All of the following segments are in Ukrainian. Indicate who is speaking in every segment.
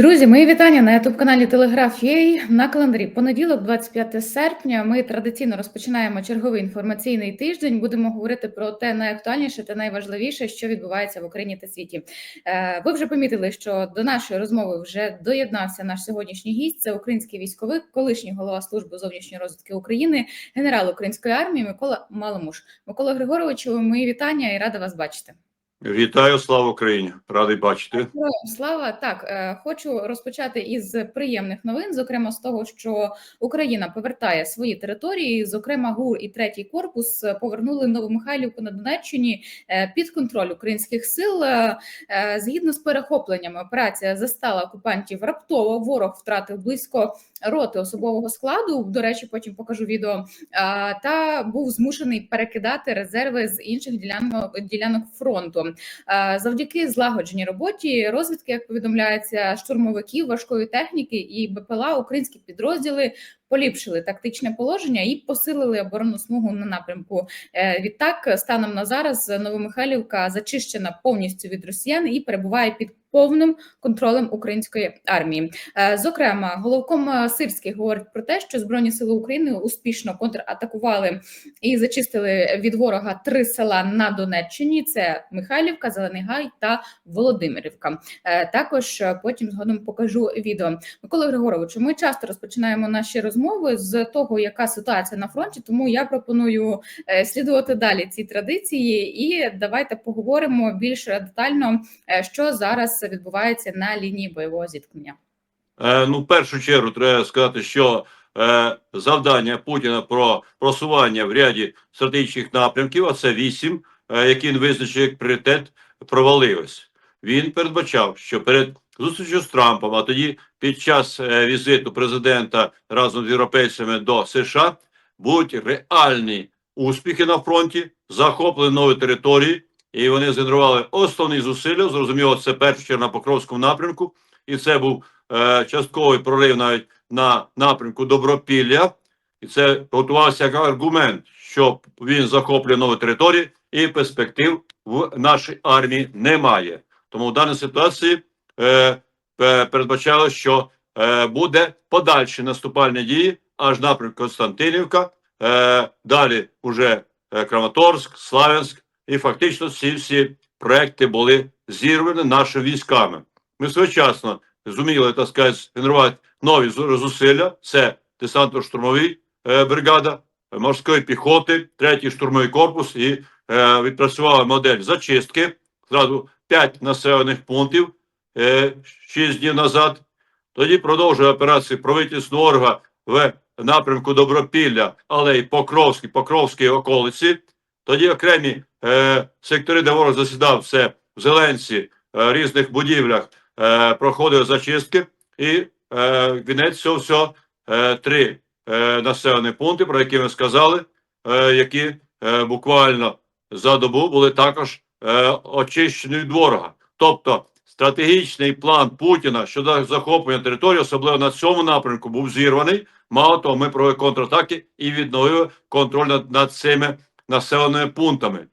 Speaker 1: Друзі, мої вітання на youtube каналі Телеграф.ua. на календарі. Понеділок, 25 серпня. Ми традиційно розпочинаємо черговий інформаційний тиждень. Будемо говорити про те найактуальніше та найважливіше, що відбувається в Україні та світі. Е, Ви вже помітили, що до нашої розмови вже доєднався наш сьогоднішній гість. Це український військовик, колишній голова служби зовнішньої розвідки України, генерал української армії Микола Маломуш. Микола Григоровичу, мої вітання і рада вас бачити.
Speaker 2: Вітаю, слава Україні! Радий бачити.
Speaker 1: Слава так е, хочу розпочати із приємних новин, зокрема з того, що Україна повертає свої території. Зокрема, ГУР і третій корпус повернули Новомихайлівку на Донеччині е, під контроль українських сил. Е, Згідно з перехопленнями, операція застала окупантів раптово. Ворог втратив близько роти особового складу. До речі, потім покажу відео. Та був змушений перекидати резерви з інших ділянок ділянок фронту. Е, Завдяки злагодженій роботі розвідки, як повідомляється, штурмовиків важкої техніки і БПЛА українські підрозділи поліпшили тактичне положення і посилили оборонну смугу на напрямку. Е, Відтак, станом на зараз Новомихайлівка зачищена повністю від росіян і перебуває під повним контролем української армії. Е, Зокрема, головком е, Сирський говорить про те, що збройні сили України успішно контратакували і зачистили від ворога три села на Донеччині: це Михайлівка, Зелений Гай та Володимирівка. Також потім згодом покажу відео. Микола Григоровичу, ми часто розпочинаємо наші розмови з того, яка ситуація на фронті. Тому я пропоную е, слідувати далі цій традиції, і давайте поговоримо більш детально, е, що зараз відбувається на лінії бойового зіткнення.
Speaker 2: Е, ну, в першу чергу треба сказати, що е, завдання Путіна про просування в ряді стратегічних напрямків, а це вісім, е, які він визначив як пріоритет, провалилось. Він передбачав, що перед зустрічю з Трампом, а тоді під час е, візиту президента разом з європейцями до США будуть реальні успіхи на фронті, захоплені нові території, і вони згенерували основні зусилля. Зрозуміло, це першу чергу на Покровському напрямку, і це був е, частковий прорив навіть на напрямку Добропілля, і це готувався як аргумент, що він захоплює нові території, і перспектив в нашій армії немає. Тому в даній ситуації передбачало, що е, буде подальші наступальні дії аж напрямку Константинівка, е, далі уже е, Краматорськ, Славянськ, і фактично всі всі проекти були зірвані нашими військами. Ми своєчасно зуміли так сказати, генерувати нові зусилля. Це десантно-штурмовий е, бригада е, морської піхоти, третій штурмовий корпус і е, відпрацювали модель зачистки. Зразу п'ять населених пунктів е, шість днів назад. Тоді продовжує операцію правительственного органу в напрямку Добропілля, але й Покровській, Покровській околиці. Тоді окремі е, сектори, де ворог засідав, це в Зеленці, е, різних будівлях, е, проходили зачистки, і е, вінець цього всього е, три е, населені пункти, про які ми сказали, е, які е, буквально за добу були також е, очищені від ворога. Тобто стратегічний план Путіна щодо захоплення території, особливо на цьому напрямку, був зірваний. Мало того, ми провели контратаки і відновили контроль над, над цими населеними пунктами.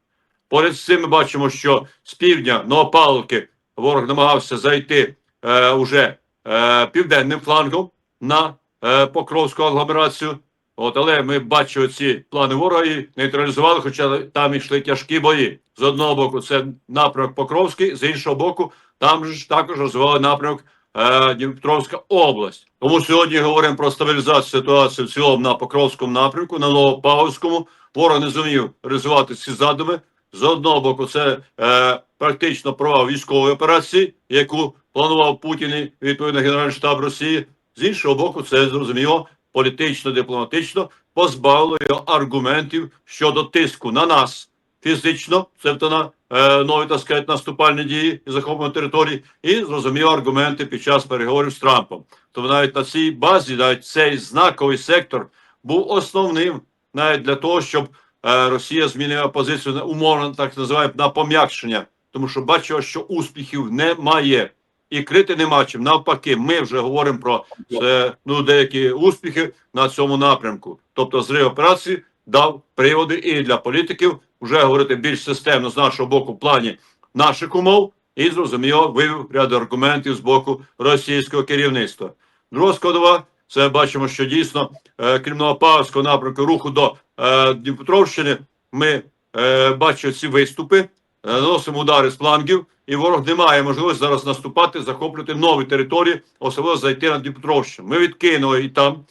Speaker 2: Поряд з цим ми бачимо, що з півдня Новопавловки ворог намагався зайти е, уже е, південним флангом на е, Покровську агломерацію. От, але ми бачили ці плани ворога і нейтралізували, хоча там йшли тяжкі бої. З одного боку, це напрямок Покровський, з іншого боку, там ж також розвивали напрямок е, Дніпропетровська область. Тому сьогодні говоримо про стабілізацію ситуації в цілому на Покровському напрямку, на Новопавловському. Ворог не зумів реалізувати ці задуми. З одного боку, це е, практично провал військової операції, яку планував Путін і відповідно Генеральний штаб Росії. З іншого боку, це зрозуміло політично, дипломатично позбавило його аргументів щодо тиску на нас фізично, це на нові так сказати, наступальні дії і захоплення території, і зрозуміло аргументи під час переговорів з Трампом. Тому навіть на цій базі, навіть цей знаковий сектор був основним навіть для того, щоб е, Росія змінила позицію на умовно так називаємо на пом'якшення, тому що бачила, що успіхів немає. І крити нема чим. Навпаки, ми вже говоримо про е, ну, деякі успіхи на цьому напрямку. Тобто, зрив операції дав приводи і для політиків вже говорити більш системно з нашого боку в плані наших умов і зрозуміло вивів ряд аргументів з боку російського керівництва. Друга складова це бачимо, що дійсно, е, крім Новопавського напрямку руху до е, Дніпропетровщини, ми е, бачимо ці виступи, е, наносимо удари з флангів, і ворог не має можливості зараз наступати, захоплювати нові території, особливо зайти на Дніпропетровщину. Ми відкинули і там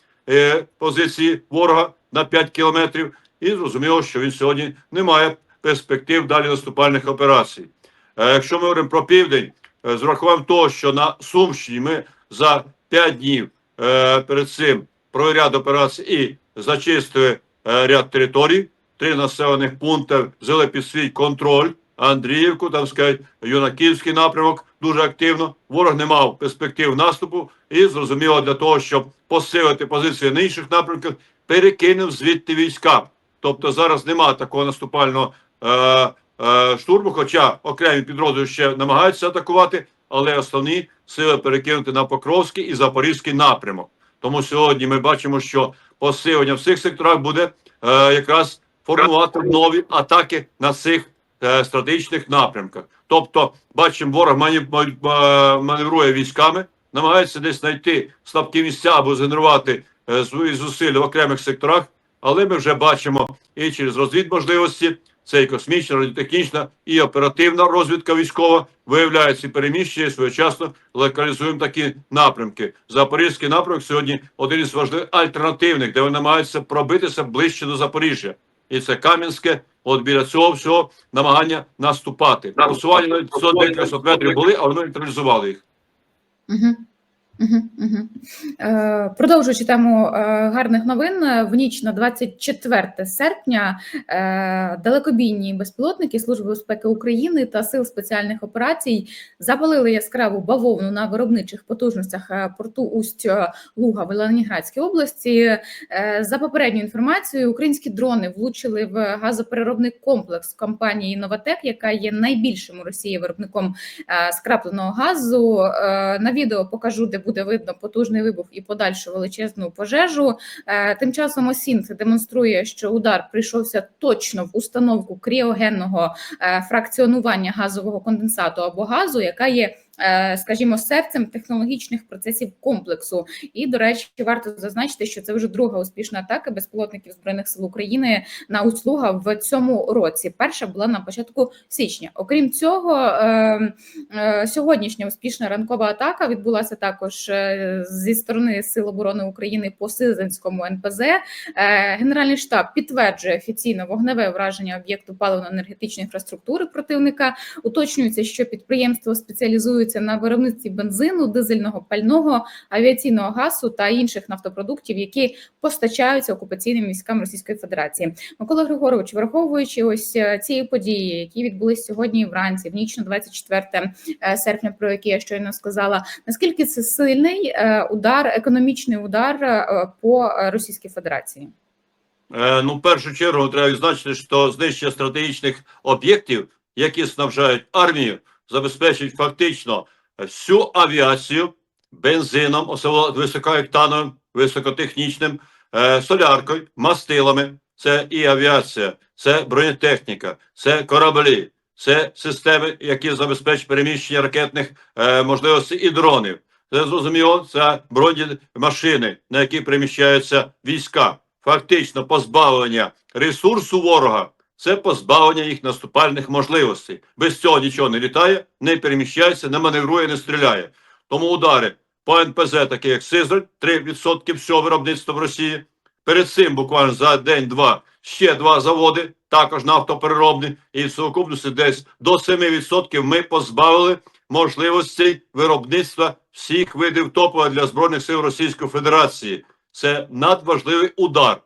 Speaker 2: позиції ворога на 5 кілометрів, і зрозуміло, що він сьогодні не має перспектив далі наступальних операцій. Е, якщо ми говоримо про південь, е, з урахуванням того, що на Сумщині ми за 5 днів е, перед цим провели ряд операцій і зачистили ряд територій, три населених пункти взяли під свій контроль. Андріївку, там сказать, Юнаківський напрямок дуже активно. Ворог не мав перспектив наступу, і зрозуміло для того, щоб посилити позиції на інших напрямках, перекинув звідти війська. Тобто зараз немає такого наступального е, е, штурму, хоча окремі підрозділи ще намагаються атакувати, але основні сили перекинути на Покровський і Запорізький напрямок. Тому сьогодні ми бачимо, що посилення в цих секторах буде е, якраз формувати нові атаки на цих е, стратегічних напрямках. Тобто, бачимо, ворог ма- маневрує військами, намагається десь знайти слабкі місця або згенерувати е, зусилля в окремих секторах, але ми вже бачимо і через розвідможливості, це і космічна, радіотехнічна, і оперативна розвідка військова виявляється і своєчасно локалізуємо такі напрямки. Запорізький напрямок сьогодні один із важливих альтернативних, де вони намагаються пробитися ближче до Запоріжжя. І це Кам'янське, от біля цього всього намагання наступати. Просування навіть 100 метрів були, а вони нейтралізували їх.
Speaker 1: Угу. Е, продовжуючи тему е, гарних новин, в ніч на 24 серпня е, далекобійні безпілотники Служби безпеки України та Сил спеціальних операцій запалили яскраву бавовну на виробничих потужностях порту Усть Луга в Ленінградській області. За попередньою інформацією, українські дрони влучили в газопереробний комплекс компанії Новатек, яка є найбільшим у Росії виробником скрапленого газу. На відео покажу, де буде видно потужний вибух і подальшу величезну пожежу. Е, Тим часом Осінт демонструє, що удар прийшовся точно в установку кріогенного е, фракціонування газового конденсату або газу, яка є. Е, Скажімо, серцем технологічних процесів комплексу, і до речі, варто зазначити, що це вже друга успішна атака безпілотників збройних сил України на Услуга в цьому році. Перша була на початку січня. Окрім цього, е, Е, Сьогоднішня успішна ранкова атака відбулася також зі сторони Сил оборони України по Сизинському НПЗ. Генеральний штаб підтверджує офіційно вогневе враження об'єкту паливно-енергетичної інфраструктури противника. Уточнюється, що підприємство спеціалізується на виробництві бензину, дизельного пального, авіаційного газу та інших нафтопродуктів, які постачаються окупаційним військам Російської Федерації. Микола Григорович, враховуючи ось е, ці події, які відбулись сьогодні вранці, в ніч на 24 е, серпня, про які я щойно сказала, наскільки це сильний е, удар, економічний удар по Російській Федерації?
Speaker 2: Ну, в першу чергу треба відзначити, що знищення стратегічних об'єктів, які снабжають армію, забезпечують фактично всю авіацію бензином, особливо високоектановим, високотехнічним, е, соляркою, мастилами. Це і авіація, це бронетехніка, це кораблі, це системи, які забезпечують переміщення ракетних е, можливостей і дронів. Це зрозуміло, це бронемашини, на які переміщаються війська фактично позбавлення ресурсу ворога це позбавлення їх наступальних можливостей. Без цього нічого не літає, не переміщається, не маневрує, не стріляє. Тому удари по НПЗ, такі як Сизраль, 3% всього виробництва в Росії. Перед цим буквально за день-два ще два заводи, також нафтопереробні, і в сукупності десь до 7% ми позбавили можливостей виробництва всіх видів топлива для збройних сил Російської Федерації. Це надважливий удар.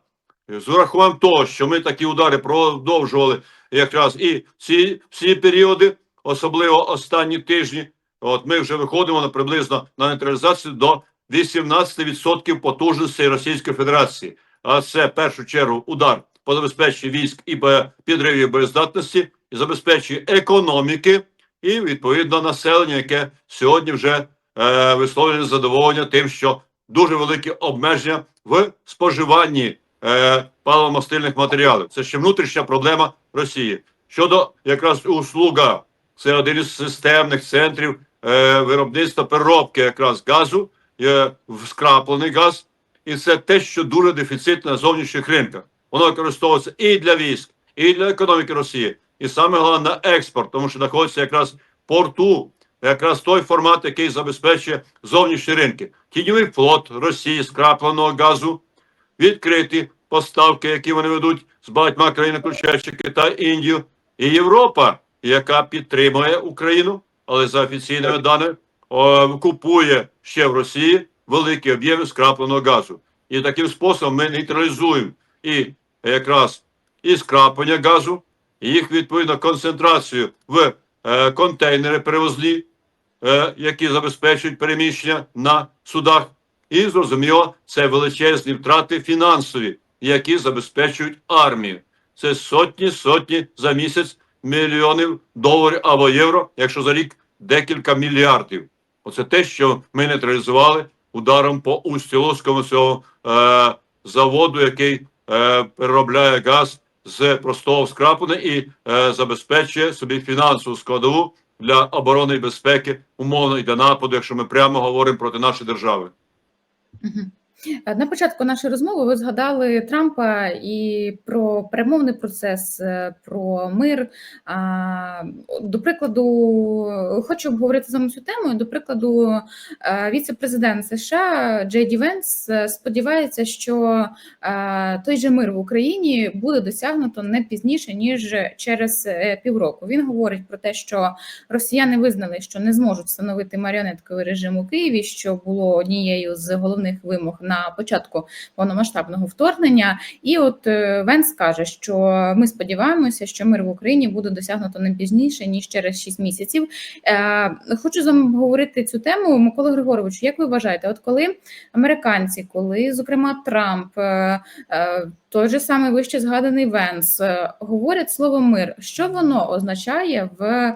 Speaker 2: З урахуванням того, що ми такі удари продовжували якраз і ці всі періоди, особливо останні тижні. От ми вже виходимо на приблизно на нейтралізацію до 18% потужностей Російської Федерації. А це в першу чергу удар по забезпеченню військ і бо- підриві боєздатності, і забезпеченню економіки, і відповідно населення, яке сьогодні вже е, висловлює задоволення тим, що дуже великі обмеження в споживанні е, паливомастильних матеріалів. Це ще внутрішня проблема Росії. Щодо якраз услуга, це один із системних центрів е, виробництва переробки якраз газу, е, скраплений газ, і це те, що дуже дефіцитно на зовнішніх ринках. Воно використовується і для військ, і для економіки Росії, і саме головне на експорт, тому що знаходиться якраз порту, якраз той формат, який забезпечує зовнішні ринки. Тіньовий флот Росії скрапленого газу, відкриті поставки, які вони ведуть з багатьма країнами, включаючи Китай, Індію і Європа, яка підтримує Україну, але за офіційними даними купує ще в Росії великі об'єми скрапленого газу. І таким способом ми нейтралізуємо і якраз і скраплення газу, і їх відповідно концентрацію в е, контейнери перевозні, е, які забезпечують переміщення на судах. І зрозуміло, це величезні втрати фінансові, які забезпечують армію. Це сотні, сотні за місяць мільйонів доларів або євро, якщо за рік декілька мільярдів. Оце те, що ми нейтралізували ударом по Устіловському цього е, заводу, який е, переробляє газ з простого скраплення і е, забезпечує собі фінансову складову для оборони і безпеки, умовно і для нападу, якщо ми прямо говоримо проти нашої держави.
Speaker 1: Mm-hmm. Е, На початку нашої розмови ви згадали Трампа і про перемовний процес, е, про мир. До прикладу, хочу обговорити саме цю тему. До прикладу, е, віце-президент США Джей Ді Венс сподівається, що той же мир в Україні буде досягнуто не пізніше ніж через півроку. Він говорить про те, що росіяни визнали, що не зможуть встановити маріонетковий режим у Києві, що було однією з головних вимог на початку повномасштабного вторгнення. І от е, Венс каже, що ми сподіваємося, що мир в Україні буде досягнуто не пізніше ніж через 6 місяців. Е, Хочу з вами обговорити цю тему. Микола Григорович, як ви вважаєте, от коли американці, коли зокрема Трамп, е, той же самий вище згаданий Венс говорять слово мир, що воно означає в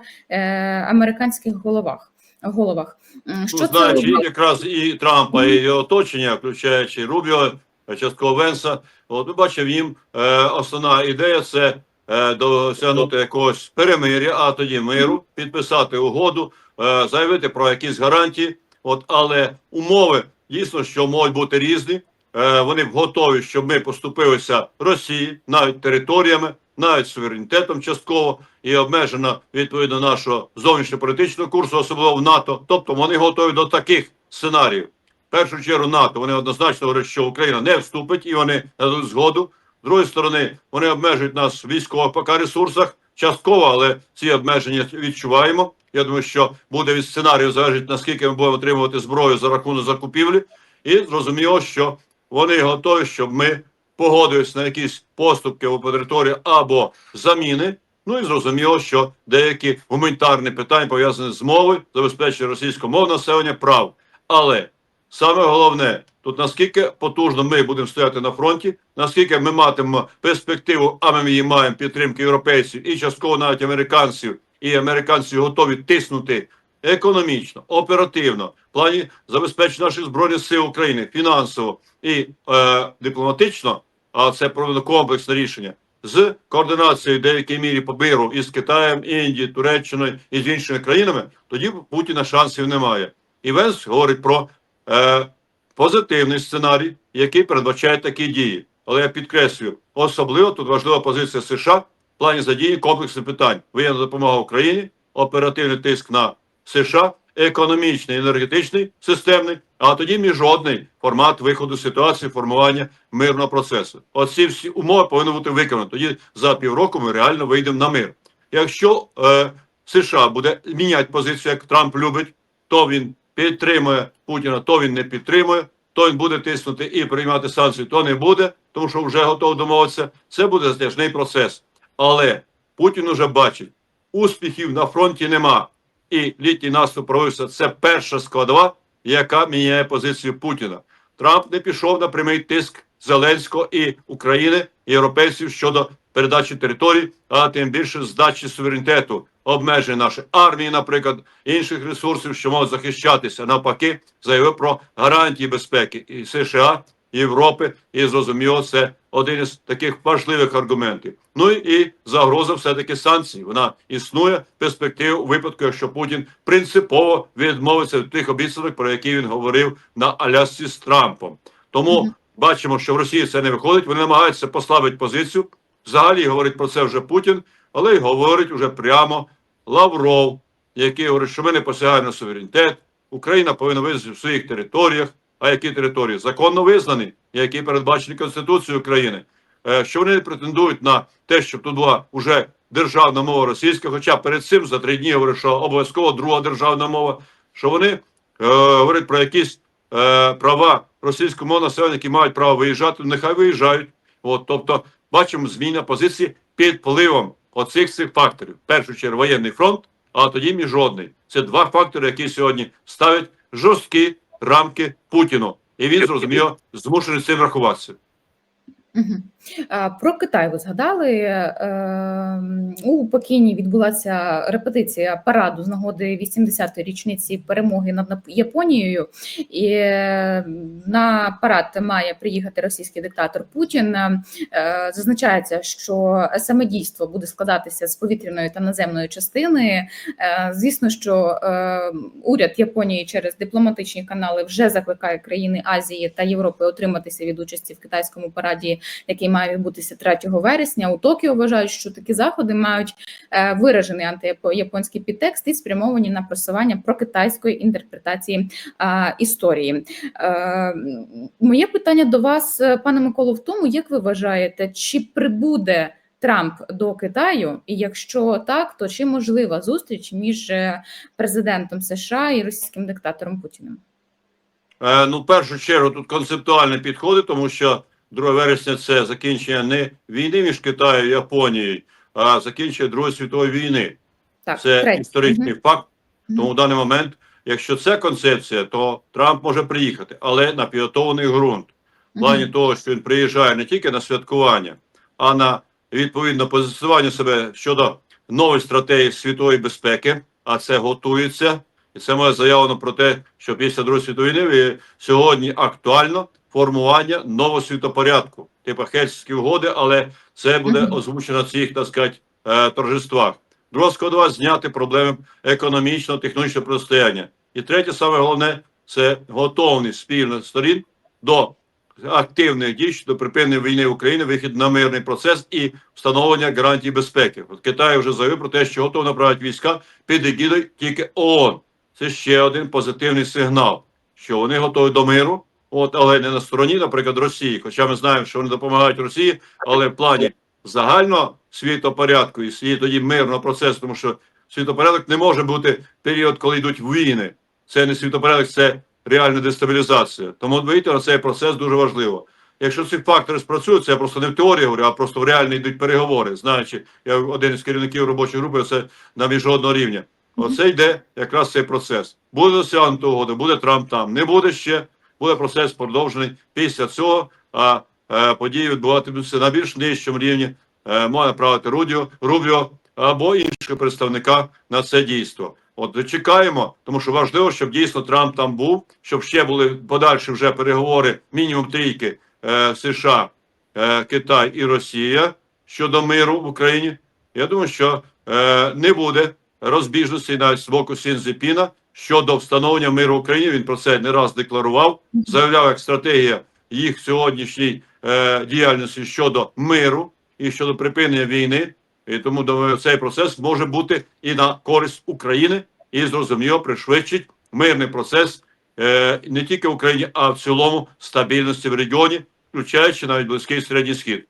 Speaker 1: американських головах? Головах М, що
Speaker 2: Ну,
Speaker 1: це
Speaker 2: знаючи якраз і Трампа, і його оточення, включаючи Рубіо, частково Венса, от ми бачимо їм е, основна ідея це е, досягнути якогось перемиря, а тоді миру, підписати угоду, е, заявити про якісь гарантії. От, але умови дійсно, що можуть бути різні. Е, вони готові, щоб ми поступилися Росії навіть територіями, навіть суверенітетом частково і обмежено відповідно нашого зовнішньополітичного курсу, особливо в НАТО. Тобто вони готові до таких сценаріїв. В першу чергу НАТО вони однозначно говорять, що Україна не вступить і вони дадуть згоду. З другої сторони, вони обмежують нас в військових поки ресурсах частково, але ці обмеження відчуваємо. Я думаю, що буде від сценарію залежить наскільки ми будемо отримувати зброю за рахунок закупівлі, і зрозуміло, що вони готові, щоб ми погодились на якісь поступки по території або заміни. Ну і зрозуміло, що деякі гуманітарні питання пов'язані з мовою, забезпечення російськомовного населення прав. Але саме головне тут наскільки потужно ми будемо стояти на фронті, наскільки ми матимемо перспективу, а ми її маємо підтримки європейців і частково навіть американців, і американці готові тиснути економічно, оперативно, в плані забезпечення наших збройних сил України фінансово і е, дипломатично. А це проведено комплексне рішення з координацією в деякій мірі по миру із Китаєм, Індією, Туреччиною і з іншими країнами. Тоді Путіна шансів немає. І Венс говорить про е, позитивний сценарій, який передбачає такі дії. Але я підкреслюю, особливо тут важлива позиція США в плані задії комплексних питань: воєнна допомога Україні, оперативний тиск на США, економічний, енергетичний, системний, а тоді міжнародний формат виходу ситуації формування мирного процесу. Оці всі умови повинні бути виконані. Тоді за півроку ми реально вийдемо на мир. Якщо е, США буде міняти позицію, як Трамп любить, то він підтримує Путіна, то він не підтримує, то він буде тиснути і приймати санкції, то не буде, тому що вже готовий домовитися. Це буде затяжний процес. Але Путін уже бачить, успіхів на фронті нема. І літній наступ провівся. Це перша складова, яка міняє позицію Путіна. Трамп не пішов на прямий тиск Зеленського і України, і європейців щодо передачі територій, а тим більше здачі суверенітету, обмежень нашої армії, наприклад, інших ресурсів, що можуть захищатися. Навпаки, заявив про гарантії безпеки і США Європи, і зрозуміло, це один із таких важливих аргументів. Ну і загроза все-таки санкцій. Вона існує перспектив у випадку, якщо Путін принципово відмовиться від тих обіцянок, про які він говорив на Алясці з Трампом. Тому
Speaker 1: Мгм.
Speaker 2: бачимо, що в Росії це не виходить. Вони намагаються послабити позицію. Взагалі говорить про це вже Путін, але й говорить уже прямо Лавров, який говорить, що ми не посягаємо на суверенітет. Україна повинна визнати в своїх територіях. А які території законно визнані, які передбачені Конституцією України, Е, що вони претендують на те, щоб тут була уже державна мова російська. Хоча перед цим за три дні говорять, що обов'язково друга державна мова, що вони е, говорять про якісь е, права російськомовного населення, які мають право виїжджати, нехай виїжджають. От, тобто, бачимо зміна позиції під впливом оцих цих факторів. В першу чергу воєнний фронт, а тоді міжнародний. Це два фактори, які сьогодні ставлять жорсткі рамки Путіну. І він зрозуміло змушений з цим рахуватися.
Speaker 1: Мгм. Про Китай ви згадали. Ем, У Пекіні відбулася репетиція параду з нагоди 80-ї річниці перемоги над Японією. І е, на парад має приїхати російський диктатор Путін. Е, Зазначається, що саме дійство буде складатися з повітряної та наземної частини. Е, Звісно, що е, уряд Японії через дипломатичні канали вже закликає країни Азії та Європи отриматися від участі в китайському параді який має відбутися 3 вересня. У Токіо вважають, що такі заходи мають е, виражений антияпонський підтекст і спрямовані на просування прокитайської інтерпретації історії. Е, Моє питання до вас, е, пане Миколо, в тому, як ви вважаєте, чи прибуде Трамп до Китаю, і якщо так, то чи можлива зустріч між президентом США і російським диктатором Путіним?
Speaker 2: Е, ну, в першу чергу тут концептуальні підходи, тому що 2 вересня це закінчення не війни між Китаєм і Японією, а закінчення Другої світової війни.
Speaker 1: Так,
Speaker 2: Це
Speaker 1: третє.
Speaker 2: історичний
Speaker 1: Мгм.
Speaker 2: факт. Тому в даний момент, якщо це концепція, то Трамп може приїхати, але на підготовлений ґрунт. В плані
Speaker 1: Мгм.
Speaker 2: того, що він приїжджає не тільки на святкування, а на відповідно позиціювання себе щодо нової стратегії світової безпеки, а це готується. І це моє заявлено про те, що після Другої світової війни сьогодні актуально формування нового світопорядку, типу Хельсінські угоди, але це буде озвучено на цих, так сказати, е, торжествах. Друга складова зняти проблеми економічного, технічного протистояння. І третє, саме головне, це готовність спільних сторін до активних дій щодо припинення війни в Україні, вихід на мирний процес і встановлення гарантій безпеки. От Китай вже заявив про те, що готовий направити війська під егідою тільки ООН. Це ще один позитивний сигнал, що вони готові до миру, от але не на стороні, наприклад, Росії. Хоча ми знаємо, що вони допомагають Росії, але в плані загального світопорядку і світ тоді мирного процесу, тому що світопорядок не може бути період, коли йдуть війни. Це не світопорядок, це реальна дестабілізація. Тому вийти на цей процес дуже важливо. Якщо ці фактори спрацюють, це я просто не в теорії говорю, а просто в реально йдуть переговори. Знаючи, я один із керівників робочої групи, це на міжнародного рівня. Оце йде якраз цей процес. Буде досягнуто угода, буде Трамп там, не буде ще, буде процес продовжений після цього. А е, події відбуватимуться на більш нижчому рівні. Е, може направити Рудіо, Рубіо або іншого представника на це дійство. От чекаємо, тому що важливо, щоб дійсно Трамп там був, щоб ще були подальші вже переговори, мінімум трійки е, США, Китай і Росія щодо миру в Україні. Я думаю, що не буде розбіжності навіть з боку Сінзепіна щодо встановлення миру в Україні. Він про це не раз декларував, заявляв як стратегія їх сьогоднішньої е, діяльності щодо миру і щодо припинення війни. І тому думаю, цей процес може бути і на користь України, і зрозуміло пришвидшить мирний процес е, не тільки в Україні, а в цілому стабільності в регіоні, включаючи навіть близький середній схід.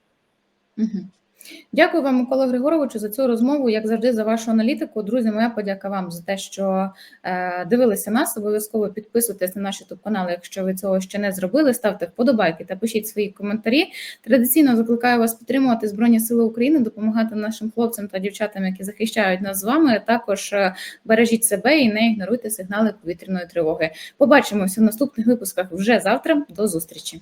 Speaker 1: Дякую вам, Микола Григоровичу, за цю розмову. Як завжди, за вашу аналітику. Друзі, моя подяка вам за те, що е, дивилися нас. Обов'язково підписуйтесь на наш youtube канал, якщо ви цього ще не зробили. Ставте вподобайки та пишіть свої коментарі. Традиційно закликаю вас підтримувати Збройні Сили України, допомагати нашим хлопцям та дівчатам, які захищають нас з вами. Також е, бережіть себе і не ігноруйте сигнали повітряної тривоги. Побачимося в наступних випусках вже завтра. До зустрічі.